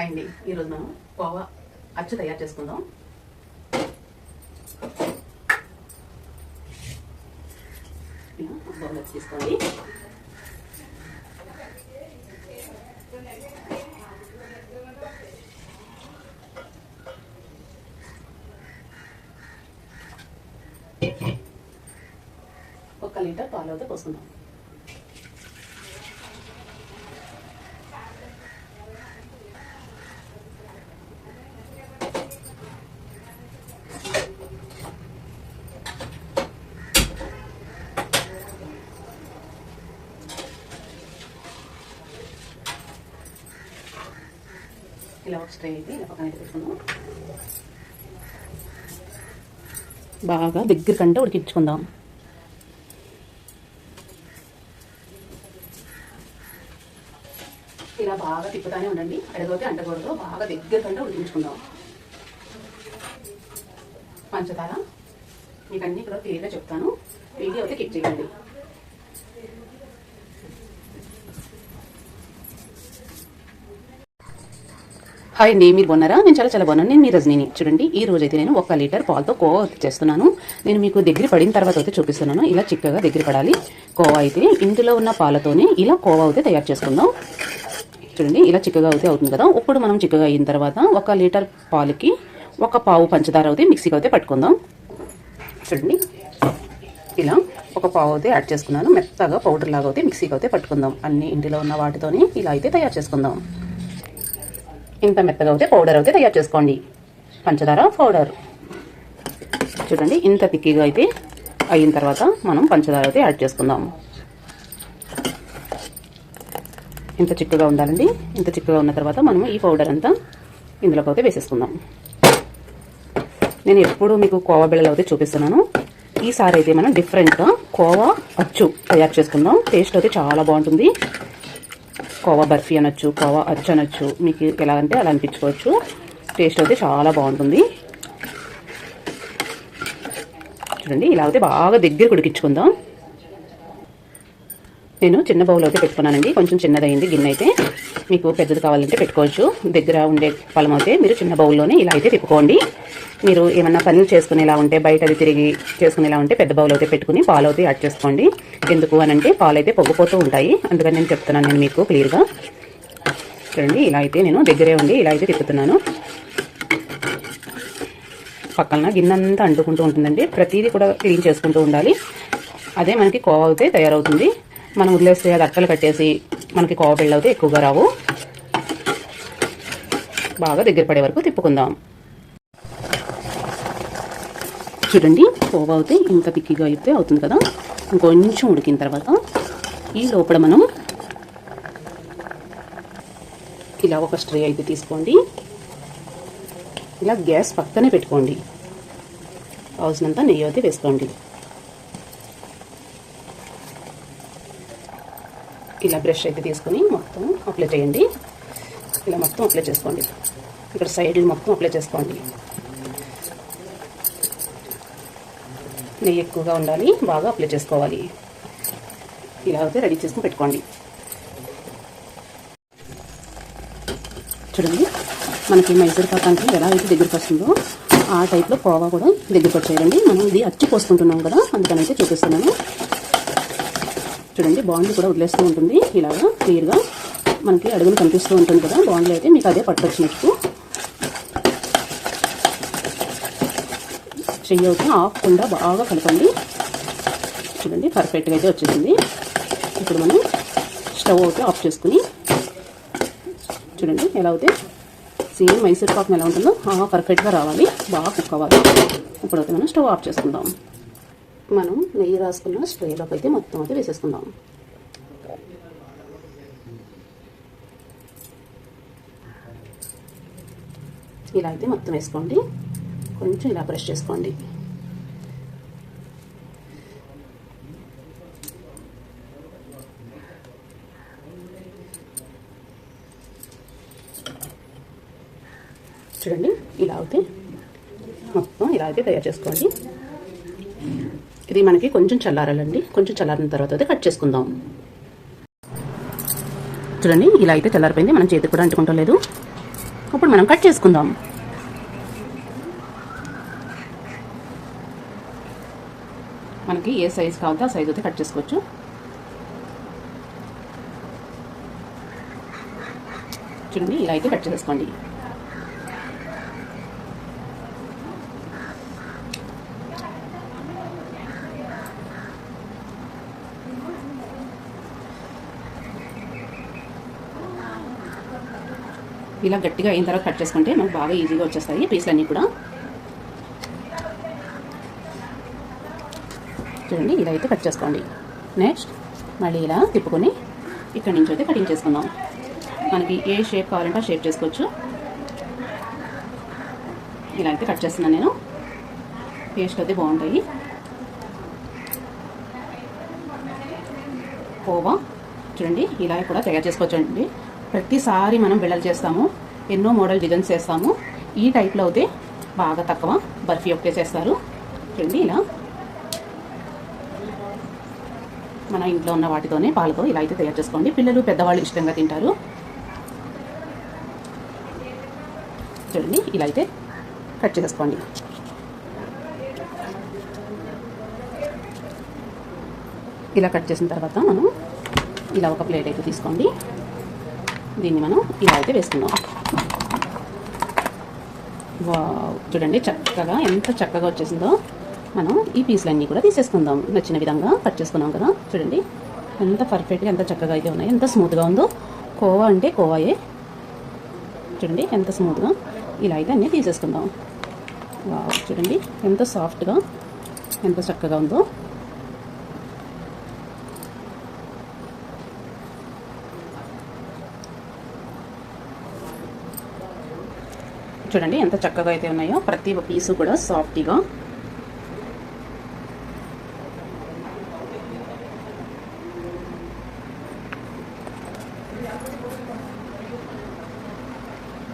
Hi అండి ఈరోజు మనం కోవా అచ్చు తయారు చేసుకుందాం. ఇలా బౌల్ తీసుకోండి. ఒక లీటర్ పాలు అయితే పోసుకుందాం. ఇలా ఒక స్ట్రే అయితే ఇలా పక్కన పెట్టుకుందాం బాగా దగ్గర కంటే ఉడికించుకుందాం. ఇలా బాగా తిప్పుతానే ఉండండి. అడగోతే అంటకూడదు. బాగా దగ్గర కంటే ఉడికించుకుందాం. పంచదార మీకు అన్ని కూడా క్లియర్గా చెప్తాను. వీడియో అయితే కిక్ చేయండి. హాయ్ అండి మీరు బాగున్నారా? నేను చాలా చాలా బాగున్నాను. నేను మీ రజనీని. చూడండి ఈ రోజు అయితే నేను ఒక లీటర్ పాలతో కోవా చేస్తున్నాను. నేను మీకు దగ్గర పడిన తర్వాత అయితే చూపిస్తున్నాను. ఇలా చిక్కగా దగ్గర పడాలి. కోవా అయితే ఇందులో ఉన్న పాలతోనే ఇలా కోవా అయితే తయారు చేసుకుందాం. చూడండి ఇలా చిక్కగా అయితే అవుతుంది కదా. ఇప్పుడు మనం చిక్కగా అయిన తర్వాత ఒక లీటర్ పాలకి ఒక పావు పంచదార అయితే మిక్సీకి అయితే పట్టుకుందాం. చూడండి ఇలా ఒక పావు అయితే యాడ్ చేసుకున్నాను. మెత్తగా పౌడర్ లాగా అయితే మిక్సీకి అయితే పట్టుకుందాం. అన్ని ఇంటిలో ఉన్న వాటితోనే ఇలా అయితే తయారు చేసుకుందాం. ఇంత మెత్తగా అయితే పౌడర్ అయితే తయారు చేసుకోండి. పంచదార పౌడర్. చూడండి ఇంత తిక్కిగా అయితే అయిన తర్వాత మనం పంచదార అయితే యాడ్ చేసుకుందాము. ఇంత చిక్కగా ఉండాలండి. ఇంత చిక్కగా ఉన్న తర్వాత మనం ఈ పౌడర్ అంతా ఇందులోకి అయితే వేసేసుకుందాం. నేను ఎప్పుడు మీకు కోవా బిళ్ళలు అయితే చూపిస్తున్నాను. ఈసారి అయితే మనం డిఫరెంట్గా కోవా అచ్చు తయారు చేసుకుందాం. టేస్ట్ అయితే చాలా బాగుంటుంది. కోవా బర్ఫీ అనొచ్చు కోవా అచ్చు అనొచ్చు. మీకు ఎలా అంటే అలా అనిపించుకోవచ్చు. టేస్ట్ అయితే చాలా బాగుంటుంది. చూడండి ఇలా అయితే బాగా దగ్గర ఉడికించుకుందాం. నేను చిన్న బౌల్ అయితే పెట్టుకున్నానండి. కొంచెం చిన్నదైంది గిన్నె అయితే. మీకు పెద్దది కావాలంటే పెట్టుకోవచ్చు. దగ్గర ఉండే ఫలం అయితే మీరు చిన్న బౌల్లోనే ఇలా అయితే తిప్పుకోండి. మీరు ఏమన్నా పనులు చేసుకునేలా ఉంటే బయట అది తిరిగి చేసుకునేలా ఉంటే పెద్ద బౌల్ అయితే పెట్టుకుని పాలు అయితే యాడ్ చేసుకోండి. ఎందుకు అని అంటే పాలు అయితే పొగ్గిపోతూ ఉంటాయి. అందుకని నేను చెప్తున్నాను నేను మీకు క్లియర్గా. చూడండి ఇలా అయితే నేను దగ్గరే ఉండి ఇలా అయితే తిప్పుతున్నాను. పక్కన గిన్నెంతా అంటుకుంటూ ఉంటుందండి. ప్రతిదీ కూడా క్లీన్ చేసుకుంటూ ఉండాలి. అదే మనకి కోవ అయితే తయారవుతుంది. మనం వదిలేస్తే అది అట్టలు కట్టేసి మనకి కోవ పిల్లలు ఎక్కువగా రావు. బాగా దగ్గర పడే వరకు తిప్పుకుందాం. చూడండి కోవ అయితే ఇంత పిక్కిగా అయితే అవుతుంది కదా. ఇంకొంచెం ఉడికిన తర్వాత ఈ లోపల మనం ఇలా ఒక స్ట్రే అయితే తీసుకోండి. ఇలా గ్యాస్ పక్కనే పెట్టుకోండి. కావాల్సినంత నెయ్యి అయితే వేసుకోండి. ఇలా బ్రష్ అయితే తీసుకొని మొత్తం అప్లై చేయండి. ఇలా మొత్తం అప్లై చేసుకోండి. ఇక్కడ సైడ్లు మొత్తం అప్లై చేసుకోండి. నెయ్యి ఎక్కువగా ఉండాలి బాగా అప్లై చేసుకోవాలి. ఇలా అయితే రెడీ చేసుకుని పెట్టుకోండి. చూడండి మనకి మైసూర్ పాకానికి ఎలా అయితే దగ్గరికి వస్తుందో ఆ టైప్లో కోవా కూడా దగ్గరికి వచ్చేయండి. మనం ఇది అచ్చి పోసుకుంటున్నాం కదా అందుకని అయితే చూపిస్తున్నాను. చూడండి బాండ్లు కూడా వదిలేస్తూ ఉంటుంది. ఇలాగా క్లియర్గా మనకి అడుగులు కనిపిస్తూ ఉంటుంది కదా బాండ్లు అయితే మీకు అదే పట్టొచ్చినట్టు చెయ్యి అయితే ఆఫ్కుండా బాగా కలపండి. చూడండి పర్ఫెక్ట్గా అయితే వచ్చేసింది. ఇప్పుడు మనం స్టవ్ అయితే ఆఫ్ చేసుకుని చూడండి ఎలా అయితే సేమ్ మైసూర్ పాకం ఎలా ఉంటుందో పర్ఫెక్ట్గా రావాలి బాగా కుక్ అవ్వాలి. ఇప్పుడైతే మనం స్టవ్ ఆఫ్ చేసుకుందాం. మనం నెయ్యి రాసుకున్న స్ప్రేలోకి అయితే మొత్తం అయితే వేసేసుకుందాం. ఇలా అయితే మొత్తం వేసుకోండి. కొంచెం ఇలా బ్రష్ చేసుకోండి. చూడండి ఇలా అయితే మొత్తం ఇలా అయితే తయారు చేసుకోండి. ఇది మనకి కొంచెం చల్లారాలండి. కొంచెం చల్లారిన తర్వాత అయితే కట్ చేసుకుందాం. చూడండి ఇలా అయితే చల్లారిపోయింది. మనం చేతికి కూడా అంటుకుంటూ లేదు. ఇప్పుడు మనం కట్ చేసుకుందాం. మనకి ఏ సైజ్ కావాలో ఆ సైజ్ అయితే కట్ చేసుకోవచ్చు. చూడండి ఇలా అయితే కట్ చేసుకోండి. ఇలా గట్టిగా అయిన తర్వాత కట్ చేసుకుంటే మనకు బాగా ఈజీగా వచ్చేస్తాయి పీసులన్నీ కూడా. చూడండి ఇలా అయితే కట్ చేసుకోండి. నెక్స్ట్ మళ్ళీ ఇలా తిప్పుకొని ఇక్కడి నుంచి అయితే కటింగ్ చేసుకుందాం. మనకి ఏ షేప్ కావాలంటే ఆ షేప్ చేసుకోవచ్చు. ఇలా అయితే కట్ చేస్తున్నాను నేను. టేస్ట్ అయితే బాగుంటాయి. కోవా చూడండి ఇలా కూడా తయారు చేసుకోవచ్చు అండి ప్రతిసారి మనం బిళ్ళలు చేస్తాము. ఎన్నో మోడల్ డిజైన్స్ చేస్తాము. ఈ టైప్లో అయితే బాగా తక్కువ బర్ఫీ ఒకటే చేస్తారు. చూడండి ఇలా. మన ఇంట్లో ఉన్న వాటితోనే పాలతో ఇలా అయితే తయారు చేసుకోండి. పిల్లలు పెద్దవాళ్ళు ఇష్టంగా తింటారు. చూడండి ఇలా అయితే కట్ చేసుకోండి. ఇలా కట్ చేసిన తర్వాత మనం ఇలా ఒక ప్లేట్ అయితే తీసుకోండి. దీన్ని మనం ఇలా అయితే వేసుకుందాం. వావ్. చూడండి చక్కగా ఎంత చక్కగా వచ్చేసిందో. మనం ఈ పీసులన్నీ కూడా తీసేసుకుందాం. నచ్చిన విధంగా కట్ చేసుకున్నాం కదా. చూడండి ఎంత పర్ఫెక్ట్గా ఎంత చక్కగా అయితే ఉన్నాయి. ఎంత స్మూత్గా ఉందో. కోవా అంటే కోవాయే. చూడండి ఎంత స్మూత్గా ఇలా అయితే అన్నీ తీసేసుకుందాం. వావ్. చూడండి ఎంత సాఫ్ట్గా ఎంత చక్కగా ఉందో. చూడండి ఎంత చక్కగా అయితే ఉన్నాయో ప్రతి పీసు కూడా సాఫ్ట్గా.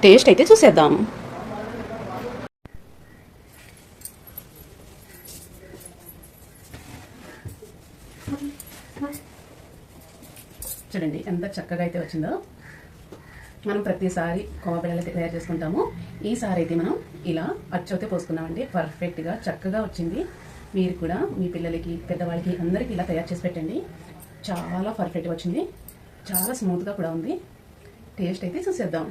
టేస్ట్ అయితే చూసేద్దాం. చూడండి ఎంత చక్కగా అయితే వచ్చిందో. మనం ప్రతిసారి కోమపిల్లలు అయితే తయారు చేసుకుంటాము. ఈసారి అయితే మనం ఇలా అచ్చోతే పోసుకున్నామండి పర్ఫెక్ట్గా చక్కగా వచ్చింది. మీరు కూడా మీ పిల్లలకి పెద్దవాళ్ళకి అందరికీ ఇలా తయారు చేసి పెట్టండి. చాలా పర్ఫెక్ట్గా వచ్చింది. చాలా స్మూత్గా కూడా ఉంది. టేస్ట్ అయితే చూసేద్దాం.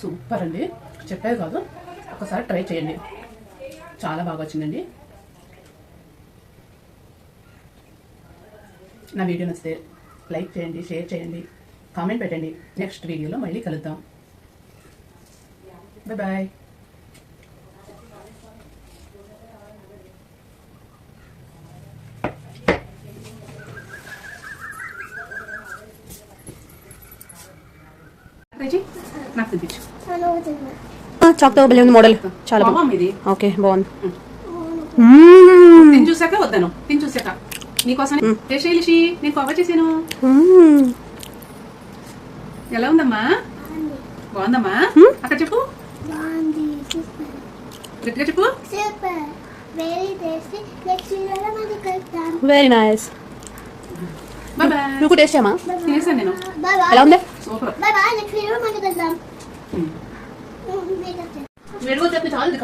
సూపర్ అండి. చెప్పేది కాదు. ఒకసారి ట్రై చేయండి. చాలా బాగా వచ్చిందండి. నా వీడియో నచ్చితే లైక్ చేయండి షేర్ చేయండి కామెంట్ పెట్టండి. నెక్స్ట్ వీడియోలో మళ్ళీ కలుద్దాం. Bye bye. నాకు చూపించు. చాక్తో భలే ఉంది మోడల్. చాలా బాగుంది. ఓకే బాగుంది. తిని చూసాక వద్దాను. తిని చూసాక. నీకోసం టేస్ట్ చేయాలి నేను కవర్ చేసాను మ్మ్. ఎలా ఉందమ్మా? బాగుందమ్మా? అక్కడ చెప్పు. గట్టిగా చెప్పు. వెరీ నైస్ నువ్వు టేస్ట్ చేయమా తినేసాను నేను. ఎలా ఉంది? సూపర్. వచ్చేది చాలు ఇది